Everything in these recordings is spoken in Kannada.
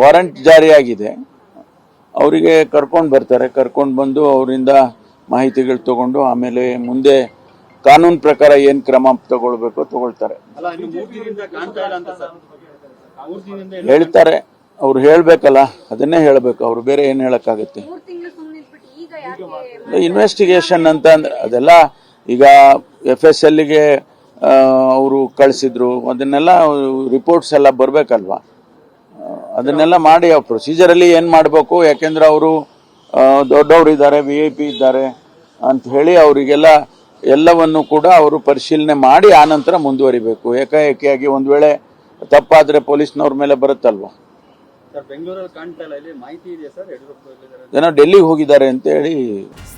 ವಾರೆಂಟ್ ಜಾರಿಯಾಗಿದೆ. ಅವರಿಗೆ ಕರ್ಕೊಂಡು ಬರ್ತಾರೆ. ಕರ್ಕೊಂಡು ಬಂದು ಅವರಿಂದ ಮಾಹಿತಿಗಳು ತಗೊಂಡು ಆಮೇಲೆ ಮುಂದೆ ಕಾನೂನು ಪ್ರಕಾರ ಏನ್ ಕ್ರಮ ತಗೊಳ್ಬೇಕು ತಗೊಳ್ತಾರೆ. ಅಲ್ಲ ಇನ್ನು ಕಾಣ್ತಾ ಇಲ್ಲ ಅಂತ ಸರ್. ಮೂರ್ ದಿನದಿಂದ ಎಲ್ಲೂ ಹೇಳ್ತಾರೆ. ಅವ್ರು ಹೇಳ್ಬೇಕಲ್ಲ ಅದನ್ನೇ ಹೇಳ್ಬೇಕು. ಅವ್ರು ಬೇರೆ ಏನ್ ಹೇಳಕ್ಕಾಗುತ್ತೆ? ಮೂರ್ ತಿಂಗಳು ಸುಮ್ಮನೆ ಇದ್ಬಿಟ್ಟು ಈಗ ಯಾಕೆ ಇನ್ವೆಸ್ಟಿಗೇಷನ್ ಅಂತ ಅಂದ್ರೆ ಅದೆಲ್ಲ ಈಗ ಎಫ್ ಎಸ್ ಎಲ್ಗೆ ಅವರು ಕಳಿಸಿದ್ರು, ಅದನ್ನೆಲ್ಲ ರಿಪೋರ್ಟ್ಸ್ ಎಲ್ಲ ಬರಬೇಕಲ್ವಾ? ಅದನ್ನೆಲ್ಲ ಮಾಡಿ ಆ ಪ್ರೊಸೀಜರಲ್ಲಿ ಏನು ಮಾಡಬೇಕು? ಯಾಕೆಂದ್ರೆ ಅವರು ದೊಡ್ಡವರು ಇದ್ದಾರೆ ವಿ ಐ ಪಿ ಇದ್ದಾರೆ ಅಂತ ಹೇಳಿ ಅವರಿಗೆಲ್ಲ ಎಲ್ಲವನ್ನು ಕೂಡ ಅವರು ಪರಿಶೀಲನೆ ಮಾಡಿ ಆನಂತರ ಮುಂದುವರಿಬೇಕು. ಏಕಾಏಕಿಯಾಗಿ ಒಂದು ವೇಳೆ ತಪ್ಪಾದರೆ ಪೊಲೀಸ್ನವ್ರ ಮೇಲೆ ಬರುತ್ತಲ್ವಾ? ಸರ್ ಬೆಂಗಳೂರಲ್ಲಿ ಕಾಣ್ತಾ ಇಲ್ಲ. ಇಲ್ಲಿ ಮಾಹಿತಿ ಇದೆಯಾ ಸರ್? ಯಡಿಯೂರಪ್ಪ ಎಲ್ಲಿದ್ದಾರೆ ಜನ ಡೆಲ್ಲಿಗೆ ಹೋಗಿದ್ದಾರೆ ಅಂತ ಹೇಳಿ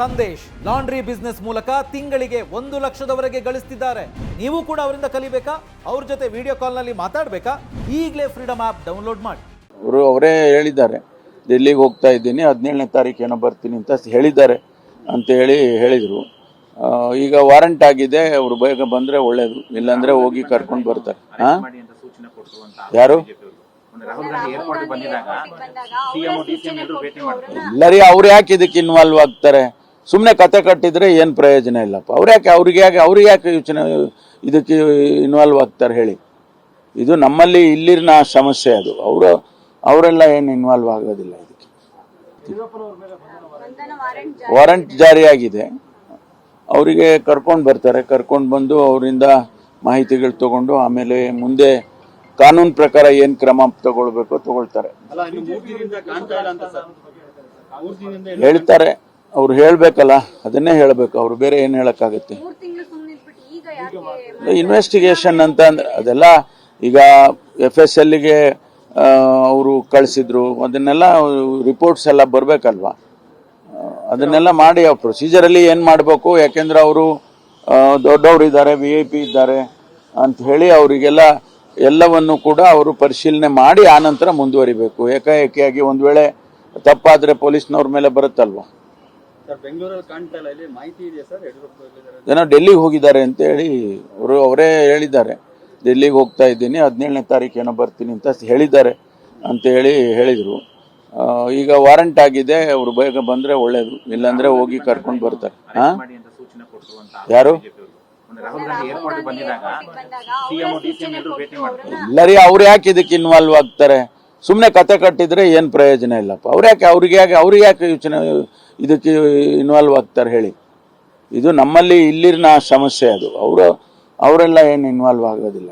ಸಂದೇಶ್ ಲಾಂಡ್ರಿ ಬಿಸ್ನೆಸ್ ಮೂಲಕ ತಿಂಗಳಿಗೆ ಒಂದು ಲಕ್ಷದವರೆಗೆ ಗಳಿಸ್ತಿದ್ದಾರೆ. ನೀವು ಕೂಡ ಅವರಿಂದ ಕಲಿಬೇಕಾ? ಅವ್ರ ಜೊತೆ ವಿಡಿಯೋ ಕಾಲ್ನಲ್ಲಿ ಮಾತಾಡಬೇಕಾ? ಈಗಲೇ ಫ್ರೀಡಮ್ ಆಪ್ ಡೌನ್ಲೋಡ್ ಮಾಡಿ. ಅವರು ಅವರೇ ಹೇಳಿದ್ದಾರೆ. ಡೆಲ್ಲಿಗೆ ಹೋಗ್ತಾ ಇದ್ದೀನಿ. ಹದಿನೇಳನೇ ತಾರೀಕೇನೋ ಬರ್ತೀನಿ ಅಂತ ಹೇಳಿದ್ದಾರೆ ಅಂತ ಹೇಳಿ ಹೇಳಿದರು. ಈಗ ವಾರಂಟ್ ಆಗಿದೆ. ಅವರು ಬೇಗ ಬಂದರೆ ಒಳ್ಳೇದು. ಇಲ್ಲಾಂದರೆ ಹೋಗಿ ಕರ್ಕೊಂಡು ಬರ್ತಾರೆ. ಹಾಂ ಯಾರು? ರಾಹುಲ್ ಗಾಂಧಿ ಏರ್ಪೋರ್ಟ್ ಬಂದಾಗ ಸಿಎಂ ಸೂಚನೆ ಕೊಟ್ಟು ಅವ್ರನ್ನ. ಇಲ್ಲ ರೀ ಅವ್ರು ಯಾಕೆ ಇದಕ್ಕೆ ಇನ್ವಾಲ್ವ್ ಆಗ್ತಾರೆ? ಸುಮ್ಮನೆ ಕತೆ ಕಟ್ಟಿದ್ರೆ ಏನು ಪ್ರಯೋಜನ ಇಲ್ಲಪ್ಪ. ಅವ್ರು ಯಾಕೆ ಅವ್ರಿಗೆ ಯಾಕೆ ಅವ್ರಿಗೆ ಯಾಕೆ ಯೋಚನೆ ಇದಕ್ಕೆ ಇನ್ವಾಲ್ವ್ ಆಗ್ತಾರೆ ಹೇಳಿ. ಇದು ನಮ್ಮಲ್ಲಿ ಇಲ್ಲಿನ ಸಮಸ್ಯೆ ಅದು. ಅವರು ಅವರೆಲ್ಲ ಏನು ಇನ್ವಾಲ್ವ್ ಆಗೋದಿಲ್ಲ ಇದಕ್ಕೆ. ವಾರಂಟ್ ಜಾರಿಯಾಗಿದೆ. ಅವರಿಗೆ ಕರ್ಕೊಂಡು ಬರ್ತಾರೆ. ಕರ್ಕೊಂಡು ಬಂದು ಅವರಿಂದ ಮಾಹಿತಿಗಳು ತಗೊಂಡು ಆಮೇಲೆ ಮುಂದೆ ಕಾನೂನು ಪ್ರಕಾರ ಏನ್ ಕ್ರಮ ತಗೊಳ್ಬೇಕು ತಗೊಳ್ತಾರೆ. ಅಲ್ಲ ಇನ್ನು ಮೂರ್ ಕಾಣ್ತಾ ಇಲ್ಲ ಅಂತ ಸರ್. ಮೂರ್ ದಿನದಿಂದ ಹೇಳ್ತಾರೆ ಅವ್ರು ಹೇಳ್ಬೇಕಲ್ಲ ಅದನ್ನೇ ಹೇಳ್ಬೇಕು ಅವ್ರು ಬೇರೆ ಏನು ಹೇಳಕ್ಕಾಗತ್ತೆ? ಮೂರ್ ತಿಂಗಳು ಸುಮ್ಮನೆ ಇದ್ಬಿಟ್ಟು ಈಗ ಯಾಕೆ ಇನ್ವೆಸ್ಟಿಗೇಷನ್ ಅಂತ ಅಂದ್ರೆ ಅದೆಲ್ಲ ಈಗ ಎಫ್ ಎಸ್ ಎಲ್ಗೆ ಅವರು ಕಳಿಸಿದ್ರು ಅದನ್ನೆಲ್ಲ ರಿಪೋರ್ಟ್ಸ್ ಎಲ್ಲ ಬರಬೇಕಲ್ವಾ? ಅದನ್ನೆಲ್ಲ ಮಾಡಿ ಆ ಪ್ರೊಸೀಜರಲ್ಲಿ ಏನು ಮಾಡಬೇಕು ಯಾಕೆಂದ್ರೆ ಅವರು ದೊಡ್ಡವರು ಇದ್ದಾರೆ ವಿ ಐ ಪಿ ಇದ್ದಾರೆ ಅಂತ ಹೇಳಿ ಅವರಿಗೆಲ್ಲ ಎಲ್ಲವನ್ನು ಕೂಡ ಅವರು ಪರಿಶೀಲನೆ ಮಾಡಿ ಆನಂತರ ಮುಂದುವರಿಬೇಕು. ಏಕಾಏಕಿಯಾಗಿ ಒಂದು ವೇಳೆ ತಪ್ಪಾದರೆ ಪೊಲೀಸ್ನವ್ರ ಮೇಲೆ ಬರುತ್ತಲ್ವಾ? ಸರ್ ಬೆಂಗಳೂರಲ್ಲಿ ಕಾಣ್ತಾ ಇಲ್ಲ. ಇಲ್ಲಿ ಮಾಹಿತಿ ಇದೆಯಾ ಸರ್? ಯಡಿಯೂರಪ್ಪ ಎಲ್ಲಿದ್ದಾರೆ ಜನ ಡೆಲ್ಲಿಗೆ ಹೋಗಿದ್ದಾರೆ ಅಂತ ಹೇಳಿ ಅವರು ಅವರೇ ಹೇಳಿದ್ದಾರೆ. ಡೆಲ್ಲಿಗೆ ಹೋಗ್ತಾ ಇದ್ದೀನಿ ಹದಿನೇಳನೇ ತಾರೀಕೇನೋ ಬರ್ತೀನಿ ಅಂತ ಹೇಳಿದ್ದಾರೆ ಅಂತ ಹೇಳಿ ಹೇಳಿದರು. ಈಗ ವಾರಂಟ್ ಆಗಿದೆ ಅವರು ಬೇಗ ಬಂದರೆ ಒಳ್ಳೇದು. ಇಲ್ಲಾಂದರೆ ಹೋಗಿ ಕರ್ಕೊಂಡು ಬರ್ತಾರೆ. ಹಾಂ ಯಾರು? ರಾಹುಲ್ ಗಾಂಧಿ ಏರ್ಪೋರ್ಟ್ ಬಂದಾಗ ಸಿಎಂ ಸೂಚನೆ ಕೊಟ್ಟು ಅವ್ರನ್ನ ಇಲ್ಲ ರೀ ಅವ್ರು ಯಾಕೆ ಇದಕ್ಕೆ ಇನ್ವಾಲ್ವ್ ಆಗ್ತಾರೆ? ಸುಮ್ಮನೆ ಕತೆ ಕಟ್ಟಿದ್ರೆ ಏನು ಪ್ರಯೋಜನ ಇಲ್ಲಪ್ಪ. ಅವ್ರು ಯಾಕೆ ಅವ್ರಿಗೆ ಯಾಕೆ ಅವ್ರಿಗೆ ಯಾಕೆ ಯೋಚನೆ ಇದಕ್ಕೆ ಇನ್ವಾಲ್ವ್ ಆಗ್ತಾರೆ ಹೇಳಿ? ಇದು ನಮ್ಮಲ್ಲಿ ಇಲ್ಲಿನ ಸಮಸ್ಯೆ ಅದು. ಅವರು ಅವರೆಲ್ಲ ಏನು ಇನ್ವಾಲ್ವ್ ಆಗೋದಿಲ್ಲ